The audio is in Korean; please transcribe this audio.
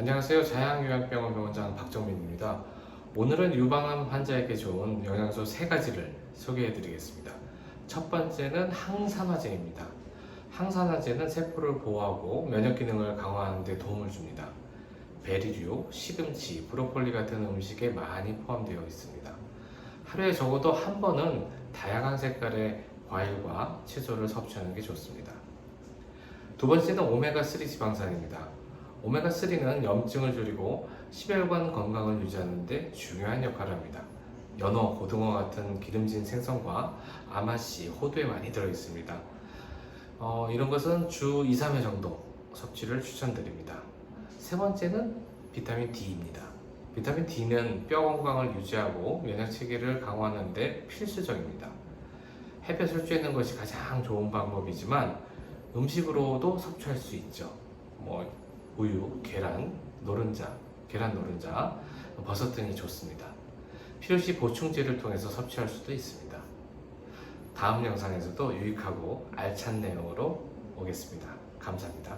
안녕하세요. 자양요양병원 병원장 박정민입니다. 오늘은 유방암 환자에게 좋은 영양소 세 가지를 소개해 드리겠습니다. 첫 번째는 항산화제입니다. 항산화제는 세포를 보호하고 면역 기능을 강화하는 데 도움을 줍니다. 베리류, 시금치, 브로콜리 같은 음식에 많이 포함되어 있습니다. 하루에 적어도 한 번은 다양한 색깔의 과일과 채소를 섭취하는 게 좋습니다. 두 번째는 오메가3 지방산입니다. 오메가3는 염증을 줄이고 심혈관 건강을 유지하는 데 중요한 역할을 합니다. 연어, 고등어 같은 기름진 생선과 아마씨, 호두에 많이 들어있습니다. 어, 이런 것은 주 2, 3회 정도 섭취를 추천드립니다. 세 번째는 비타민 D입니다. 비타민 D는 뼈 건강을 유지하고 면역 체계를 강화하는 데 필수적입니다. 햇볕을 쬐는 것이 가장 좋은 방법이지만 음식으로도 섭취할 수 있죠. 뭐 우유, 계란, 노른자, 계란 노른자, 버섯 등이 좋습니다. 필요시 보충제를 통해서 섭취할 수도 있습니다. 다음 영상에서도 유익하고 알찬 내용으로 오겠습니다. 감사합니다.